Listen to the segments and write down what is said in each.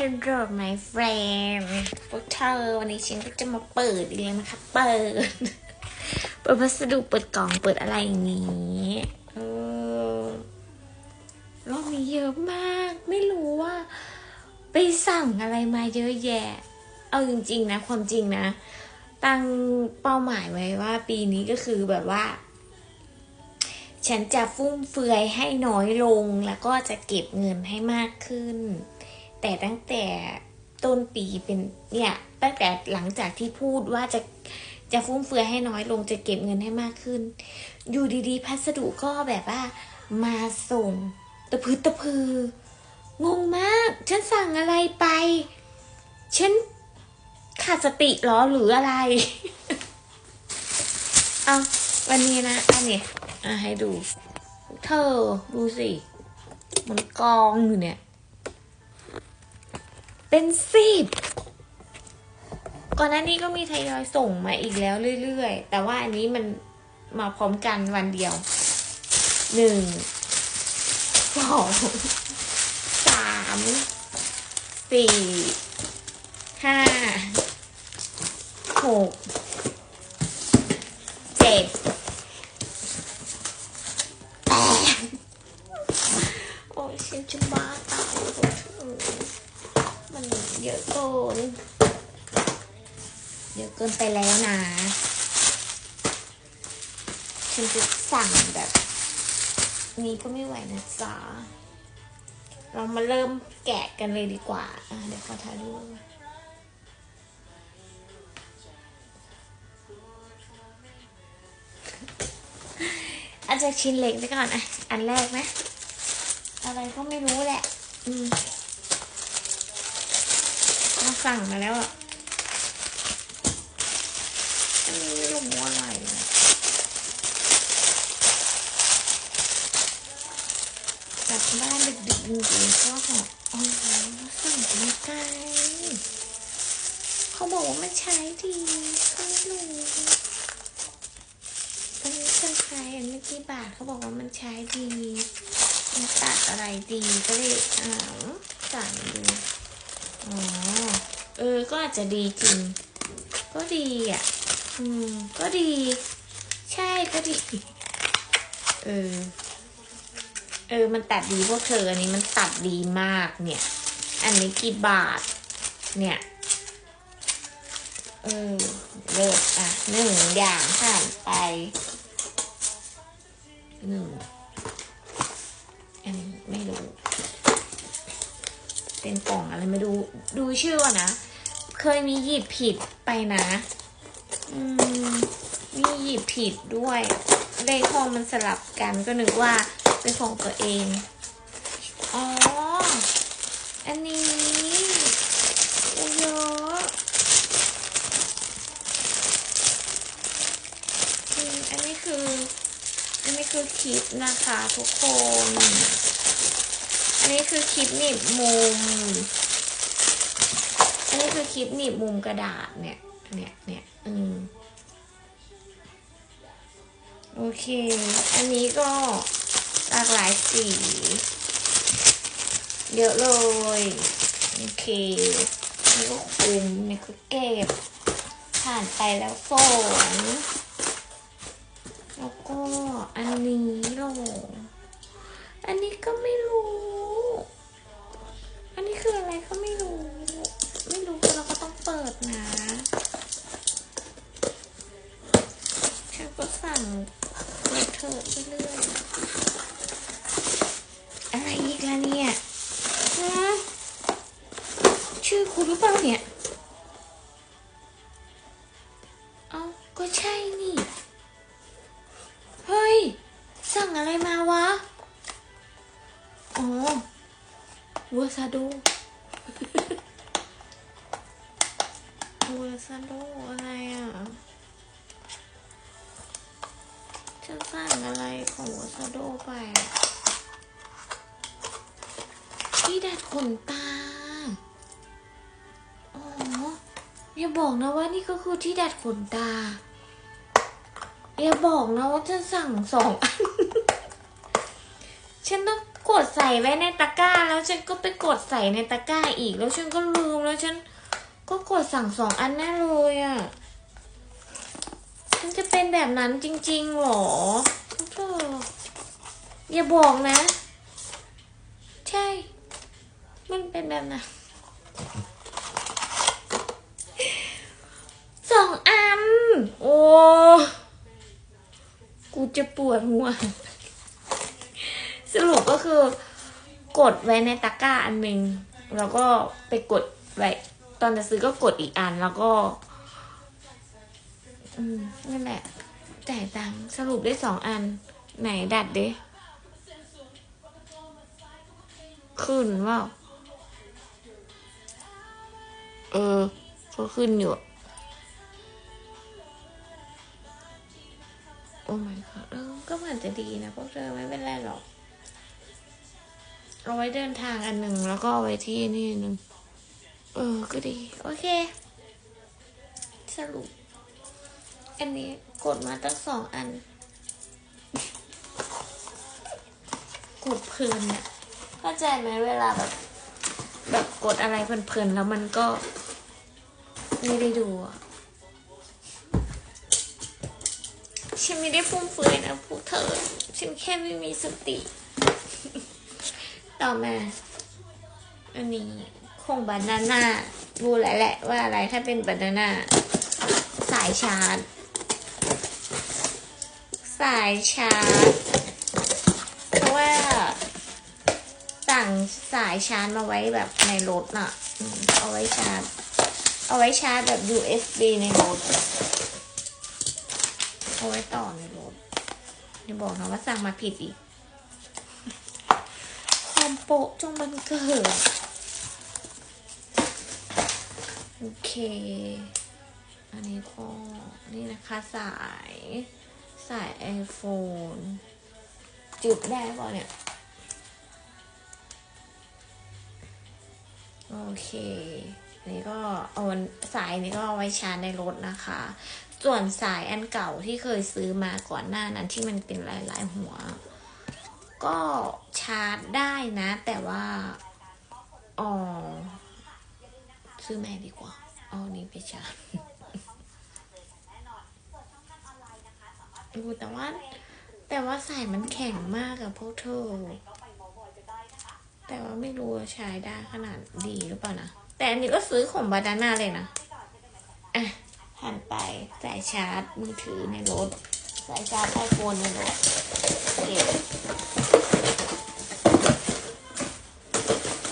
ฮัลโหล my friend พวกเธอวันนี้ฉันก็จะมาเปิดอีกแล้วนะคะ เปิด เปิดพัสดุเปิดกล่องเปิดอะไรอย่างนี้เออรอบนี้เยอะมาก ไม่รู้ว่า ไปสั่งอะไรมาเยอะแยะ เอาจริง ๆ นะ ความจริงนะ ตั้งเป้าหมายไว้ว่า ปีนี้ก็คือแบบว่า ฉันจะฟุ่มเฟือยให้น้อยลงแล้วก็จะเก็บเงินให้มากขึ้น แต่ตั้งแต่ต้นปีเป็นเนี่ยตั้งแต่หลังจากที่พูดว่าจะจะฟุ่มเฟือยให้น้อยลงจะเก็บเงินให้มากขึ้น อยู่ดีๆ พัสดุก็แบบว่า มาส่ง ตะพือตะพืองงมาก ฉันสั่งอะไรไป ฉันขาดสติเหรอหรืออะไร เอาวันนี้นะ อันนี้อะให้ดู เธอดูสิ มันกองอยู่เนี่ย เป็นสิบก่อนหน้านี้ก็มีทยอยส่งมาอีกแล้วเรื่อยๆ แต่ว่าอันนี้มันมาพร้อมกันวันเดียว หนึ่ง สอง สาม สี่ ห้า หก เจ็ด แปด โอ้ยฉันจะบ้าตายเลยเออมันเย เยอะเกินไปแล้วนะ ฉันจะสั่งแบบ นี้ก็ไม่ไหวนะจ๊ะ เรามาเริ่มแกะกันเลยดีกว่า เดี๋ยวขอถ่ายรูปอาจจะชิ้นเล็กไปก่อนอะ อันแรกไหมอะไรก็ไม่รู้แหละ อืม สั่งมาแล้วอะอันนี้ไม่รู้อะไรนะกลับบ้านดึกๆจริงๆก็หอบอ๋อสั่งมาไกลเขาบอกว่ามันใช้ดีก็ไม่รู้อันนี้เป็นใครอันไม่กี่บาทเขาบอกว่ามันใช้ดีมันตัดอะไรดีก็เลยอ้าวสั่งดูอ๋อ เออ ก็อาจจะดีจริง ก็ดีอะ อืม ก็ดี ใช่ก็ดี เออ เออ มันตัดดีพวกเธอ อันนี้มันตัดดีมากเนี่ย อันนี้กี่บาท เนี่ย เออ เลิศอะหนึ่งอย่างผ่านไปหนึ่งอันนี้ไม่รู้ เป็นกล่องอะไรไม่รู้ ดูชื่อก่อนนะ ยมีหยิบผิดไปนะ อืมมีหยิบผิดด้วย เลขห้องมันสลับกันก็นึกว่าเป็นของตัวเอง อ๋อ อันนี้โอ้เยอะอันนี้คือ อันนี้คือคลิปนะคะทุกคน อันนี้คือคลิปหนีบมุม อันนี้คือคลิปหนีบมุมกระดาษเนี่ย เนี่ยเนี่ยอืมโอเค อันนี้ก็หลากหลายสี เยอะเลย โอเคนี่ก็คุมนี่ก็เก็บ ผ่านไปแล้วสองแล้วก็อันนี้ลงอันนี้ก็ไม่รู้ อันนี้คืออะไรก็ไม่รู้ไม่รู้ เปิดนะฉันก็สั่งเลอะเทอะไปเรื่อยอะไรอีกล่ะเนี่ยฮะชื่อคุณหรือเปล่าเนี่ย เอาก็ใช่นี่ เฮ้ย สั่งอะไรมาวะ อ๋อวัวซาโด วัวซาโดอะไรอะฉันสั่งอะไรของวัสโดไปที่ดัดขนตาอ๋ออย่าบอกนะว่านี่ก็คือที่ดัดขนตา อย่าบอกนะว่าฉันสั่งสองอัน ฉันต้องกดใส่ไว้ในตะกร้า แล้วฉันก็ไปกดใส่ในตะกร้าอีก แล้วฉันก็ลืมแล้วฉัน ก็กดสั่งสองอันแน่เลยอะ่ะฉันจะเป็นแบบนั้นจริงๆหรอเธออย่าบอกนะ ใช่ มันเป็นแบบนั้นสองอัน โอ้ กูจะปวดหัว สรุปก็คือ กดไว้ในตะกร้าอันหนึ่งแล้วก็ไปกดไว้ ตอนจะซื้อก็กดอีกอันแล้วก็ อืมนั่นแหละจ่ายตังค์สรุปได้สองอัน ไหนดัดดิขึ้นว่าเออก็ขึ้นอยู่ โอ้ my god เออก็เหมือนจะดีนะพวกเธอไม่เป็นไรหรอก เอาไว้เดินทางอันหนึ่งแล้วก็เอาไว้ที่นี่หนึ่ง เออ ก็ดี โอเค สรุป อันนี้กดมาตั้งสองอัน กดเพลินเนี่ยเข้าใจไหมเวลาแบบ แบบกดอะไรเพลินๆแล้วมันก็ ไม่ได้ดูอะฉันไม่ได้ฟุ่มเฟือยนะพวกเธอ ฉันแค่ไม่มีสติ ต่อมา อันนี้ คงบานาน่ารู้แหละแหละว่าอะไรถ้าเป็นบานาน่าสายชาร์จ สายชาร์จ เพราะว่าสั่งสายชาร์จมาไว้แบบในรถน่ะ เอาไว้ชาร์จ เอาไว้ชาร์จแบบ USB ในรถ เอาไว้ต่อในรถอย่าบอกนะว่าสั่งมาผิดอีกความโปะจงมันเกิด โอเค อันนี้ก็นี่นะคะสายสาย iPhone จุดได้ป่ะเนี่ย โอเคอันนี้ก็เอาสายนี้ก็เอาไว้ชาร์จในรถนะคะ ส่วนสายอันเก่าที่เคยซื้อมาก่อนหน้านั้นที่มันเป็นหลาย ๆ หัว ก็ชาร์จได้นะ แต่ว่า อ๋อ ซื้อใหม่ดีกว่า เอาอันนี้ไปชาร์จดูแต่ว่า แต่ว่าสายมันแข็งมากอะพวกเธอ แต่ว่าไม่รู้ใช้ได้ขนาดดีหรือเปล่านะ แต่อันนี้ก็ซื้อของบาดาน่าเลยนะอะหันไปสายชาร์จมือถือในรถสายชาร์จไอโฟนในรถเก็บ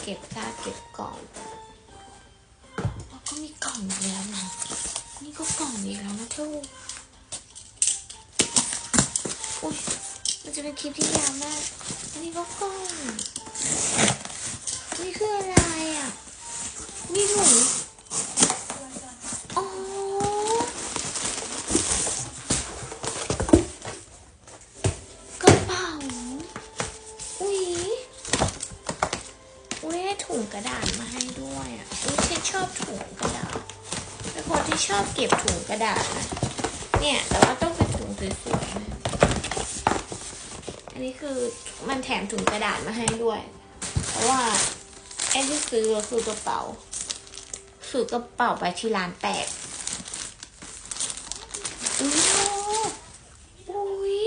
เก็บค่าเก็บกล่อง ล่องแล้วนะนี่ก็กล่องอีกแล้วนะเธออุ้ยมันจะเป็นคลิปที่ยาวมากอันนี้ก็กล้องนี่คืออะไรอะนี่ถุงอ๋อกระเป๋าอุ๊ยอุ๊ยได้ถุงกระดาษมาให้ด้วยอะ ชอบถุงกระดาษเป็นคนที่ชอบเก็บถุงกระดาษนะเนี่ยแต่ว่าต้องเป็นถุงสวยๆนะอันนี้คือมันแถมถุงกระดาษมาให้ด้วย เพราะว่าไอ้ที่ซื้อคือกระเป๋าซื้อกระเป๋าไปที่ร้านแตกอุ้ยอุ้ย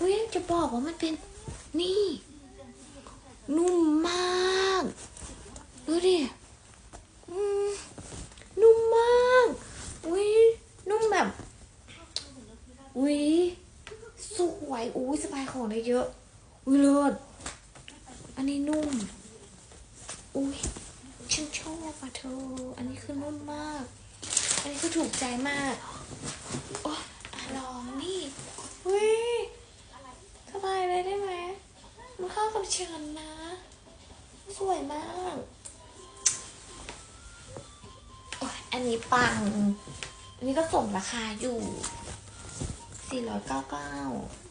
อุ้ยจะบอกว่ามันเป็นนี่ นุ่มมาก ดูดิอืมนุ่มมาก อุ้ยนุ่มแบบ อุ้ย สวย อุ้ยสบายของได้เยอะ อุ้ยเลิศอันนี้นุ่ม อุ้ยฉันชอบอะเธอ อันนี้คือนุ่มมาก อันนี้คือถูกใจมาก โอ้อลองนี่อุ้ยสบายเลยได้ไหมมันเข้ากับเชิญนะ สวยมากโอ้อันนี้ปัง อันนี้ก็สมราคาอยู่ 499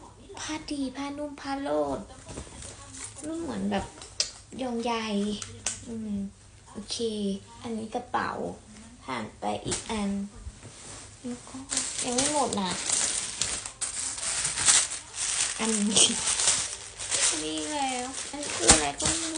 ผ้าดีผ้านุ่มผ้าโลดนุ่มเหมือนแบบยองใยอืมโอเค อันนี้กระเป๋าผ่านไปอีกอันแล้วก็ยังไม่หมดนะอันนี้นี่แล้ว อันนี้คืออะไรก็ไม่